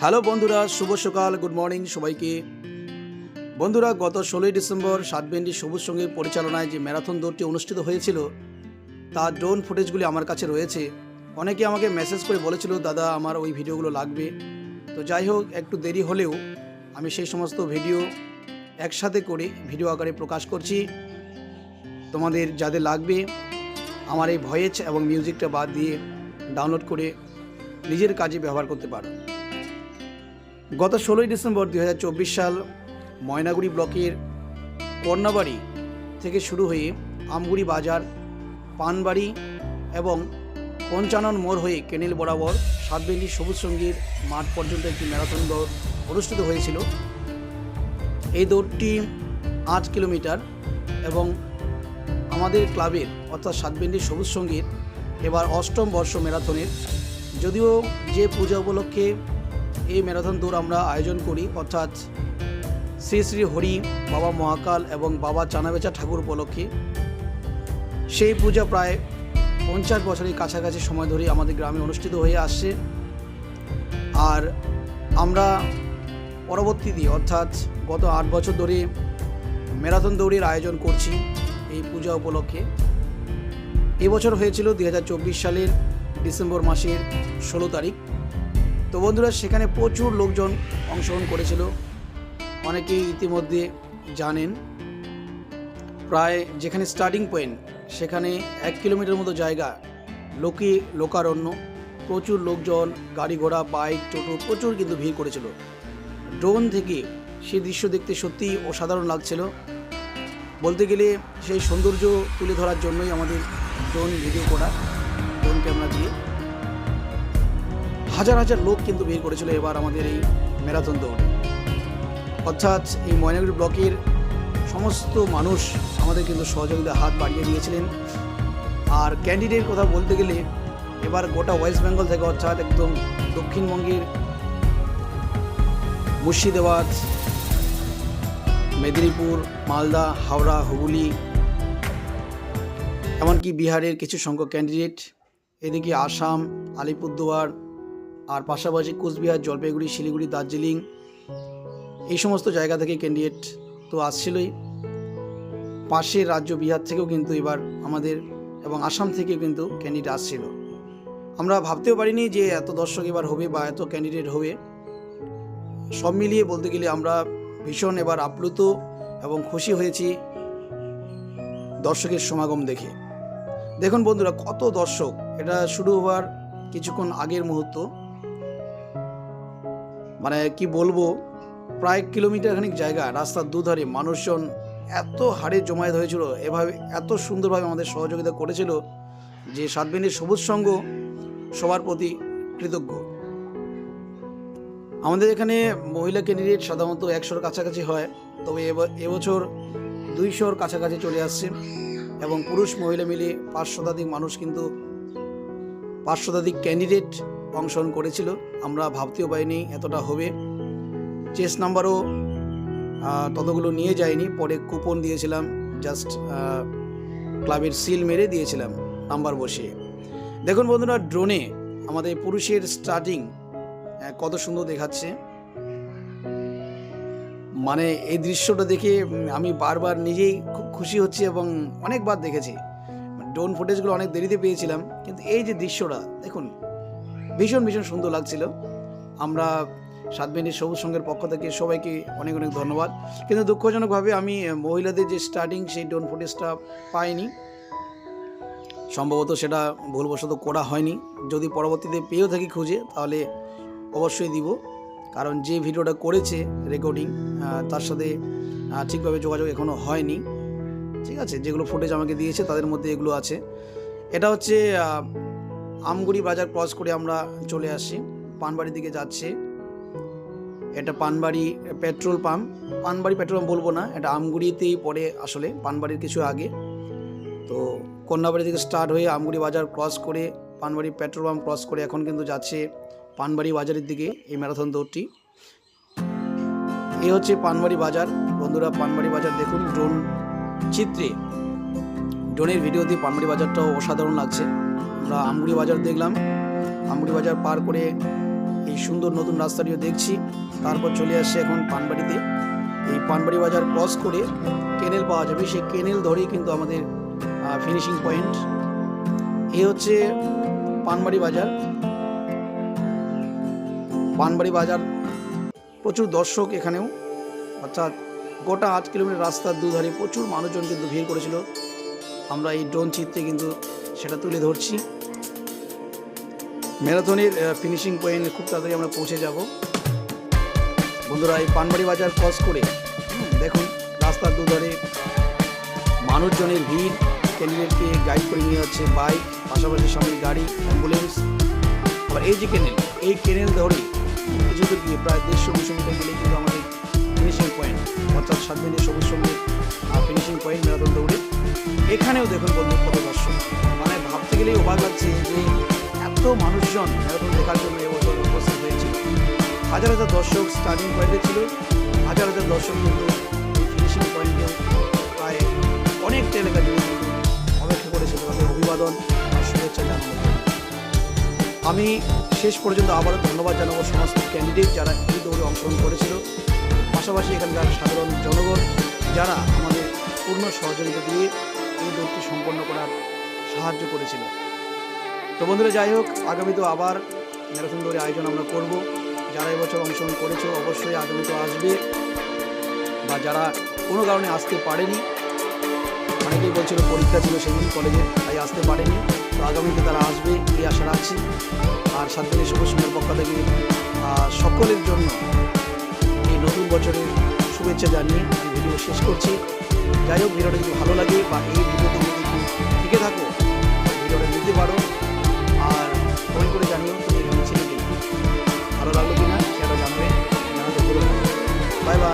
Hello বন্ধুরা, শুভ সকাল good morning সবাইকে। বন্ধুরা, গত ষোলোই ডিসেম্বর সাতবেন্ডি সবুজ সঙ্গে পরিচালনায় যে ম্যারাথন দৌড়টি অনুষ্ঠিত হয়েছিল তার ড্রোন ফুটেজগুলি আমার কাছে রয়েছে। অনেকে আমাকে মেসেজ করে বলেছিল, দাদা, আমার ওই ভিডিওগুলো লাগবে। তো যাই হোক, একটু দেরি হলেও আমি সেই সমস্ত ভিডিও একসাথে করে ভিডিও আকারে প্রকাশ করছি। তোমাদের যাদের লাগবে, আমার এই ভয়েস এবং মিউজিকটা বাদ দিয়ে ডাউনলোড করে নিজের কাজে ব্যবহার করতে পারো। গত ষোলোই ডিসেম্বর দু হাজার চব্বিশ সাল ময়নাগুড়ি ব্লকের কর্ণাবাড়ি থেকে শুরু হয়ে আমগুড়ি বাজার, পানবাড়ি এবং পঞ্চানন মোড় হয়ে কেনেল বরাবর সাতবেন্দি সবুজ সঙ্গীর মাঠ পর্যন্ত একটি ম্যারাথন দৌড় অনুষ্ঠিত হয়েছিল। এই দৌড়টি আট কিলোমিটার এবং আমাদের ক্লাবের অর্থাৎ সাতবেন্দি সবুজ সঙ্গীর এবার অষ্টম বর্ষ ম্যারাথনের। যদিও যে পূজা উপলক্ষে এই ম্যারাথন দৌড় আমরা আয়োজন করি, অর্থাৎ শ্রী শ্রী হরি, বাবা মহাকাল এবং বাবা চানাবেচা ঠাকুর উপলক্ষে। সেই পূজা প্রায় পঞ্চাশ বছরের কাছাকাছি সময় ধরে আমাদের গ্রামে অনুষ্ঠিত হয়ে আসছে। আর আমরা পরবর্তী দিয়ে অর্থাৎ গত আট বছর ধরে ম্যারাথন দৌড়ের আয়োজন করছি এই পূজা উপলক্ষে। এবছর হয়েছিল দুই হাজার চব্বিশ সালের ডিসেম্বর মাসের ষোলো তারিখ। তো বন্ধুরা, সেখানে প্রচুর লোকজন অংশগ্রহণ করেছিল। অনেকেই ইতিমধ্যে জানেন, প্রায় যেখানে স্টার্টিং পয়েন্ট সেখানে এক কিলোমিটার মতো জায়গা, লোকে লোকারণ্য, প্রচুর লোকজন, গাড়ি ঘোড়া বাইক টোটো প্রচুর কিন্তু ভিড় করেছিল। ড্রোন থেকে সেই দৃশ্য দেখতে সত্যিই অসাধারণ লাগছিল। বলতে গেলে সেই সৌন্দর্য তুলে ধরার জন্যই আমাদের ড্রোন ভিডিও করা। হাজার হাজার লোক কিন্তু বের করেছিল এবার আমাদের এই ম্যারাথন দৌড়ে। অর্থাৎ এই ময়নাগুড়ি ব্লকের সমস্ত মানুষ আমাদের কিন্তু সহযোগিতা হাত বাড়িয়ে দিয়েছিলেন। আর ক্যান্ডিডেট কথা বলতে গেলে এবার গোটা ওয়েস্ট বেঙ্গল থেকে অর্থাৎ একদম দক্ষিণবঙ্গের মুর্শিদাবাদ, মেদিনীপুর, মালদা, হাওড়া, হুগলি, এমনকি বিহারের কিছু সংখ্যক ক্যান্ডিডেট, এদিকে আসাম, আলিপুরদুয়ার আর পাশাপাশি কোচবিহার, জলপাইগুড়ি, শিলিগুড়ি, দার্জিলিং এই সমস্ত জায়গা থেকে ক্যান্ডিডেট তো আসছিলই। পাশের রাজ্য বিহার থেকেও কিন্তু এবার আমাদের এবং আসাম থেকেও কিন্তু ক্যান্ডিডেট আসছিল। আমরা ভাবতেও পারিনি যে এত দর্শক এবার হবে বা এত ক্যান্ডিডেট হবে। সব মিলিয়ে বলতে গেলে আমরা ভীষণ এবার আপ্লুত এবং খুশি হয়েছি দর্শকের সমাগম দেখে। দেখুন বন্ধুরা, কত দর্শক, এটা শুরু হওয়ার কিছুক্ষণ আগের মুহূর্ত। মানে কি বলব, প্রায় কিলোমিটার খানিক জায়গা, রাস্তার দুধারে মানুষজন এত হারে জমায়েত হয়েছিল, এভাবে এত সুন্দরভাবে আমাদের সহযোগিতা করেছিল যে সাতবেনির সবুজ সঙ্গ সবার প্রতি কৃতজ্ঞ। আমাদের এখানে মহিলা ক্যান্ডিডেট সাধারণত একশোর কাছাকাছি হয়, তবে এব- এবছর দুইশোর কাছাকাছি চলে আসছে এবং পুরুষ মহিলা মিলে পাঁচ শতাধিক মানুষ কিন্তু, পাঁচ শতাধিক ক্যান্ডিডেট অংশগ্রহণ করেছিল। আমরা ভাবতেও পারিনি এতটা হবে। চেস নাম্বারও ততগুলো নিয়ে যায়নি। পরে কুপন দিয়েছিলাম, জাস্ট ক্লাবের সিল মেরে দিয়েছিলাম নাম্বার বসিয়ে। দেখুন বন্ধুরা, ড্রোনে আমাদের পুরুষের স্টার্টিং কত সুন্দর দেখাচ্ছে। মানে এই দৃশ্যটা দেখে আমি বারবার নিজেই খুব খুশি হচ্ছি এবং অনেকবার দেখেছি। ড্রোন ফুটেজগুলো অনেক দেরিতে পেয়েছিলাম, কিন্তু এই যে দৃশ্যটা, দেখুন। ভীষণ ভীষণ সুন্দর লাগছিল। আমরা সাতবেনির সবুজ সঙ্গের পক্ষ থেকে সবাইকে অনেক অনেক ধন্যবাদ। কিন্তু দুঃখজনকভাবে আমি মহিলাদের যে স্টার্টিং সেই ডোন ফুটেজটা পাইনি। সম্ভবত সেটা ভুলবশত করা হয়নি। যদি পরবর্তীতে পেয়েও থাকি খুঁজে, তাহলে অবশ্যই দিব। কারণ যে ভিডিওটা করেছে রেকর্ডিং তার সাথে ঠিকভাবে যোগাযোগ এখনও হয়নি। ঠিক আছে? যেগুলো ফুটেজ আমাকে দিয়েছে, তাদের মধ্যে এগুলো আছে। এটা হচ্ছে আমগুড়ি বাজার ক্রস করে আমরা চলে আসি। পানবাড়ির দিকে যাচ্ছি। এটা Panbari petrol pump. Panbari petrol pump বলব না, এটা আমগুড়িতেই পড়ে আসলে, পানবাড়ির কিছু আগে। তো কন্যাবাড়ি থেকে স্টার্ট হয়ে আমগুড়ি বাজার ক্রস করে, পানবাড়ি পেট্রোল পাম্প ক্রস করে এখন কিন্তু যাচ্ছে পানবাড়ি বাজারের দিকে এই ম্যারাথন দৌড়টি। এই হচ্ছে পানবাড়ি বাজার। বন্ধুরা, পানবাড়ি বাজার দেখুন ড্রোন চিত্রে। ড্রোনের ভিডিও দিয়ে পানবাড়ি বাজারটাও অসাধারণ লাগছে। আমরা আমগুড়ি বাজার দেখলাম। আমগুড়ি বাজার পার করে এই সুন্দর নতুন রাস্তাটিও দেখছি। তারপর চলে আসছে এখন পানবাড়িতে। এই পানবাড়ি বাজার ক্রস করে কেনেল পাওয়া যাবে। সেই কেনেল ধরেই কিন্তু আমাদের ফিনিশিং পয়েন্ট এ হচ্ছে পানবাড়ি বাজার পানবাড়ি বাজার প্রচুর দর্শক এখানেও। অর্থাৎ গোটা আট কিলোমিটার রাস্তার দুধারে প্রচুর মানুষজন কিন্তু ভিড় করেছিল। আমরা এই ড্রোন চিত্রে কিন্তু সেটা তুলে ধরছি। ম্যারাথনের ফিনিশিং পয়েন্ট খুব তাড়াতাড়ি আমরা পৌঁছে যাব। বন্ধুরা, এই পানবাড়ি বাজার ক্রস করে দেখুন, রাস্তার দুধারে মানুষজনের ভিড়, ক্যান্ডিডেটকে গাইড করে নিয়ে যাচ্ছে বাইক পাশাপাশি সামনে গাড়ি অ্যাম্বুলেন্স আবার এই যে কেনেল এই কেনেল ধরে কিছু দূর গিয়ে প্রায় দেড়শো, দুশো মিটার গেলে কিন্তু ফিনিশিং পয়েন্ট অর্থাৎ সাত মিনিট সবুজ সঙ্গে ফিনিশিং পয়েন্ট ম্যারাথন দৌড়ে। এখানেও দেখুন বন্ধু কত দর্শক। মানে ভাবতে গেলেই অবাক লাগছে যে এত মানুষজন ম্যারাথন দেখার জন্য এবছর উপস্থিত হয়েছিল হাজার হাজার দর্শক স্টার্টিং পয়েন্টে ছিল। হাজার হাজার দর্শক কিন্তু ফিনিশিং পয়েন্টে প্রায় অনেকটা এলাকা জুড়ে কিন্তু অপেক্ষা করেছিল তাদের অভিবাদন আর শুভেচ্ছা জানানোর আমি শেষ পর্যন্ত আবারও ধন্যবাদ জানাব সমস্ত ক্যান্ডিডেট যারা এই দৌড়ে অংশগ্রহণ করেছিল। পাশাপাশি এখানকার সাধারণ জনগণ যারা আমাদের পূর্ণ সহযোগিতা দিয়ে এই দৌড়টি সম্পন্ন করার সাহায্য করেছিল। তো বন্ধুরা, যাই হোক আগামীতেও আবার ম্যারাথন দৌড়ে আয়োজন আমরা করব। যারা এবছর অংশগ্রহণ করেছ, অবশ্যই আগামীতেও আসবে বা যারা কোনো কারণে আসতে পারেনি, অনেকেই বলছিল পরীক্ষা ছিল সেদিন কলেজে, তাই আসতে পারেনি। তো আগামীতে তারা আসবে এই আশা রাখছি। আর সাত দিনের শুভ পক্ষ থেকে সকলের জন্য নতুন বছরের শুভেচ্ছা জানিয়ে আমি ভিডিও শেষ করছি। যাই হোক, ভিডিওটা যদি ভালো লাগে বা এই ভিডিও তুমি যদি টিকে থাকো ভিডিওটা নিতে পারো আর ফোন করে জানিও তুমি ভালো লাগল কিনা সেটা জানবে বাই বাই।